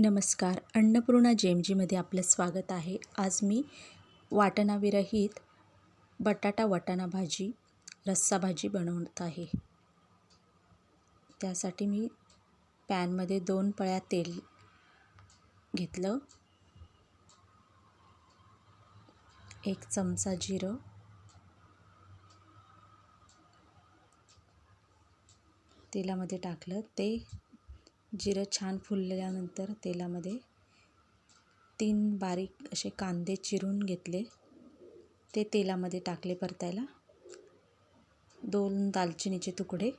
नमस्कार. अन्नपूर्णा जेमजीमध्ये आपलं स्वागत आहे. आज मी वाटणाविरहित बटाटा वाटाणा भाजी रस्सा भाजी बनवत आहे. त्यासाठी मी पॅनमध्ये दोन पळ्या तेल घेतलं. एक चमचा जिरं. तेलामध्ये टाकलं. ते जिरं छान फुलल्यानंतर तेलामध्ये तीन बारीक असे कांदे चिरून घेतले. ते तेलामध्ये टाकले परतायला. दोन दालचिनीचे तुकडे.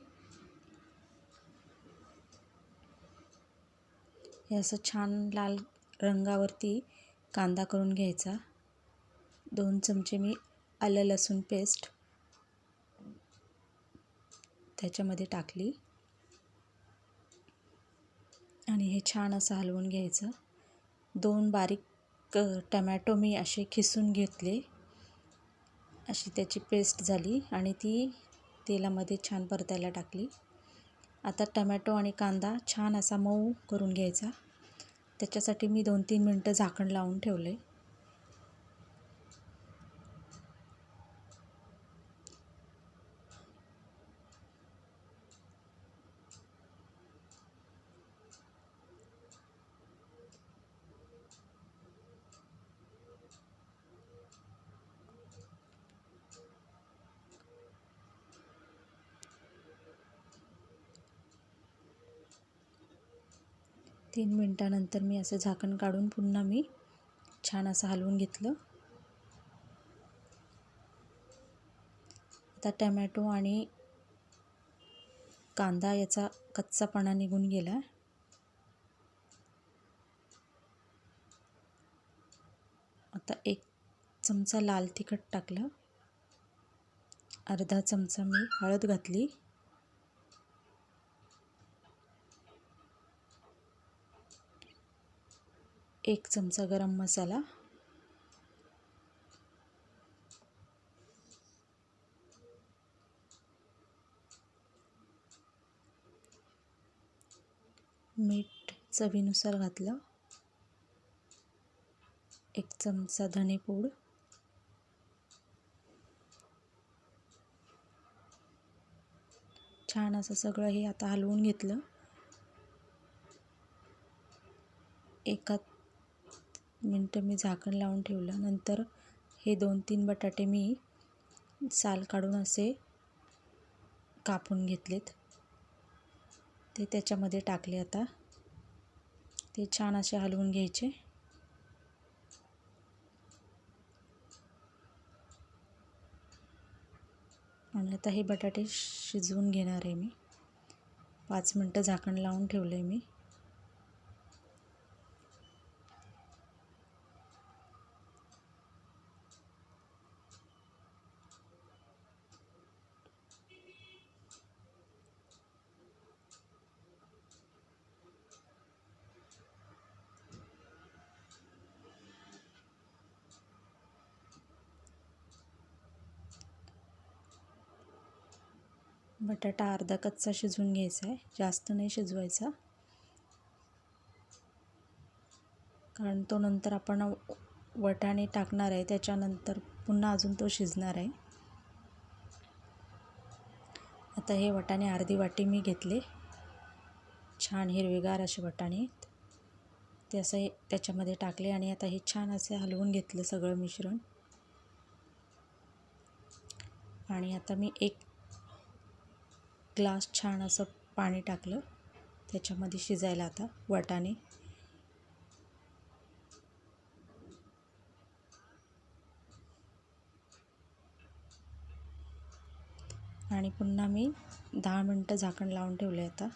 हे असं छान लाल रंगावरती कांदा करून घ्यायचा. दोन चमचे मी आलं लसूण पेस्ट त्याच्यामध्ये टाकली. आणि हे छान असं हलवून घ्यायचं. दोन बारीक टमॅटो मी असे खिसून घेतले. अशी त्याची पेस्ट झाली आणि ती तेलामध्ये छान परतायला टाकली. आता टमॅटो आणि कांदा छान असा मऊ करून घ्यायचा. त्याच्यासाठी मी दोन तीन मिनटं झाकण लावून ठेवले तीन मिनटानंतर मी असं झाकण काढून पुन्हा मी छान असं हलवून घेतलं. आता टमॅटो आणि कांदा याचा कच्चापणा निघून गेला. आता एक चमचा लाल तिखट टाकलं. अर्धा चमचा मी हळद घातली. एक चमचा गरम मसाला. मीठ चवीनुसार घातलं. एक चमचा धनेपूड छान असं सगळं हे आता हलवून घेतलं. एकात मिनटं मी झाकण लावून ठेवलं. नंतर हे दोन तीन बटाटे मी साल काढून असे कापून घेतलेत. ते त्याच्यामध्ये टाकले आता. ते छान असे हलवून घ्यायचे. आणि आता हे बटाटे शिजवून घेणार आहे मी. पाच मिनटं झाकण लावून ठेवलं आहे मी. बटाटा अर्धा कच्चा शिजवून घ्यायचा आहे. जास्त नाही शिजवायचा. कारण तो नंतर आपण वटाणे टाकणार आहे. त्याच्यानंतर पुन्हा अजून तो शिजणार आहे. आता हे वटाणे अर्धी वाटी मी घेतले. छान हिरवेगार असे वटाणे ते असं त्याच्यामध्ये टाकले आणि आता हे छान असे हलवून घेतलं सगळं मिश्रण. आणि आता मी एक ग्लास छान असं पाणी टाकलं. त्याच्यामध्ये शिजायला आता वाटाणे. आणि पुन्हा मी दहा मिनटं झाकण लावून ठेवले आता.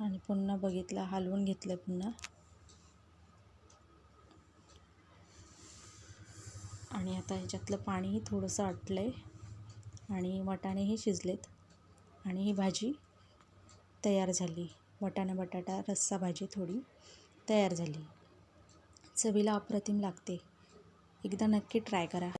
आणि पुन्हा बघितलं हलवून घेतलं पुन्हा. आणि आता ह्याच्यातलं पाणीही थोडंसं आटलं आहे आणि वाटाणेही शिजलेत. आणि ही भाजी तयार झाली. वाटाणा बटाटा रस्सा भाजी थोडी तयार झाली. चवीला अप्रतिम लागते. एकदा नक्की ट्राय करा.